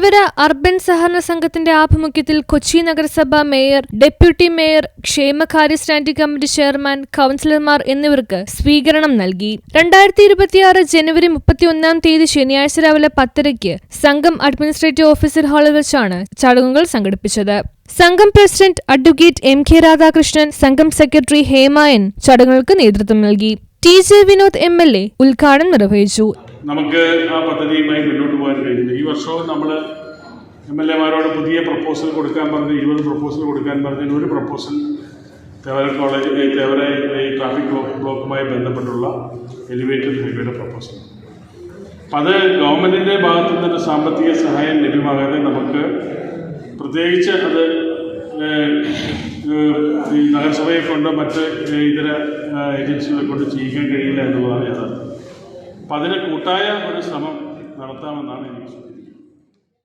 Urban സഹകരണ സംഘത്തിന്റെ ആഭിമുഖ്യത്തിൽ കൊച്ചി നഗരസഭ മേയർ ഡെപ്യൂട്ടി മേയർ ക്ഷേമകാര്യ സ്റ്റാൻഡിംഗ് കമ്മിറ്റി ചെയർമാൻ കൗൺസിലർമാർ എന്നിവർക്ക് സ്വീകരണം നൽകി. രണ്ടായിരത്തി ഇരുപത്തിയാറ് ജനുവരി മുപ്പത്തിയൊന്നാം തീയതി ശനിയാഴ്ച രാവിലെ പത്തരയ്ക്ക് സംഘം അഡ്മിനിസ്ട്രേറ്റീവ് ഓഫീസർ ഹാളിൽ വെച്ചാണ് ചടങ്ങുകൾ സംഘടിപ്പിച്ചത്. സംഘം president advocate M K Radhakrishnan സംഘം സെക്രട്ടറി ഹേമായൻ ചടങ്ങുകൾക്ക് നേതൃത്വം നൽകി. T J Vinod M L A ഉദ്ഘാടനം നിർവഹിച്ചു. നമുക്ക് ആ പദ്ധതിയുമായി മുന്നോട്ട് പോകാൻ കഴിയുന്നു ഈ വർഷവും നമ്മൾ എം എൽ എമാരോട് പുതിയ പ്രപ്പോസൽ കൊടുക്കാൻ പറഞ്ഞ് ഇരുപത് പ്രപ്പോസൽ കൊടുക്കാൻ പറഞ്ഞതിൽ ഒരു പ്രപ്പോസൽ തേവര കോളേജ് തേവര ഈ ട്രാഫിക് ബ്ലോക്ക് ബ്ലോക്കുമായി ബന്ധപ്പെട്ടുള്ള എലിവേറ്റഡ് ഹൈവേയുടെ പ്രപ്പോസൽ അപ്പം അത് ഗവൺമെന്റിന്റെ ഭാഗത്തു നിന്നൊരു സാമ്പത്തിക സഹായം ലഭ്യമാകാതെ നമുക്ക് പ്രത്യേകിച്ച് അത് ഈ നഗരസഭയെ കൊണ്ട് മറ്റ് ഇതര ഏജൻസികളെ കൊണ്ട് ചെയ്യിക്കാൻ കഴിയില്ല എന്നുള്ളതാണ് അപ്പം അതിന് കൂട്ടായ ഒരു ശ്രമം നടത്താമെന്നാണ് എനിക്ക്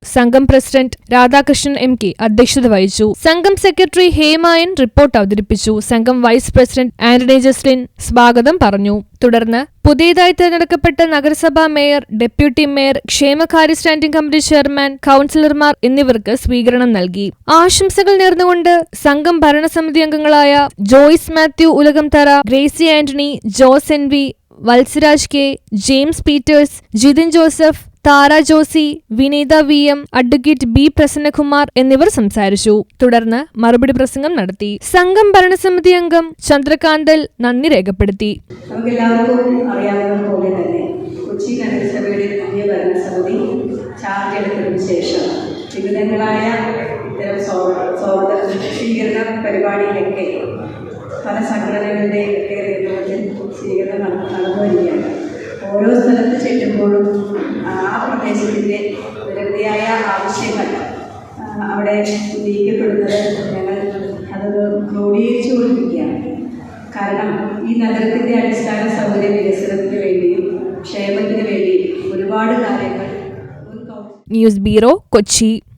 സംഘം പ്രസിഡന്റ് രാധാകൃഷ്ണൻ എം കെ അധ്യക്ഷത വഹിച്ചു. സംഘം സെക്രട്ടറി ഹേമായൻ റിപ്പോർട്ട് അവതരിപ്പിച്ചു. സംഘം വൈസ് പ്രസിഡന്റ് ആന്റണി ജസ്റ്റിൻ സ്വാഗതം പറഞ്ഞു. തുടർന്ന് പുതിയതായി തെരഞ്ഞെടുക്കപ്പെട്ട നഗരസഭാ മേയർ ഡെപ്യൂട്ടി മേയർ ക്ഷേമകാര്യ സ്റ്റാൻഡിംഗ് കമ്മിറ്റി ചെയർമാൻ കൌൺസിലർമാർ എന്നിവർക്ക് സ്വീകരണം നൽകി. ആശംസകൾ നേർന്നുകൊണ്ട് സംഘം ഭരണസമിതി അംഗങ്ങളായ Joyce Mathew Ulakamthara Gracy Antony Jose N V Vatsaraj K James Peters Jithin Joseph Thara Josie Vineetha V M advocate B Prasannakumar എന്നിവർ സംസാരിച്ചു. തുടർന്ന് മറുപടി പ്രസംഗം നടത്തി. സംഘം ഭരണസമിതി അംഗം ചന്ദ്രകാന്തൽ നന്ദി രേഖപ്പെടുത്തി. പോലെ സംഘടനകളുടെയും നട- നടന്നു വരികയാണ് ഓരോ സ്ഥലത്ത് ചെല്ലുമ്പോഴും ആ പ്രദേശത്തിന്റെ പ്രകൃതിയായ ആവശ്യങ്ങൾ അവിടെ ഉന്നയിക്കപ്പെടുന്നത് ഞങ്ങൾ അത് ക്രോഡീകരിച്ചു കൊണ്ടിരിക്കുകയാണ്. കാരണം ഈ നഗരത്തിന്റെ അടിസ്ഥാന സൗകര്യ വികസനത്തിന് വേണ്ടിയും ക്ഷേമത്തിന് വേണ്ടിയും ഒരുപാട് കാര്യങ്ങൾ ന്യൂസ് ബ്യൂറോ കൊച്ചി.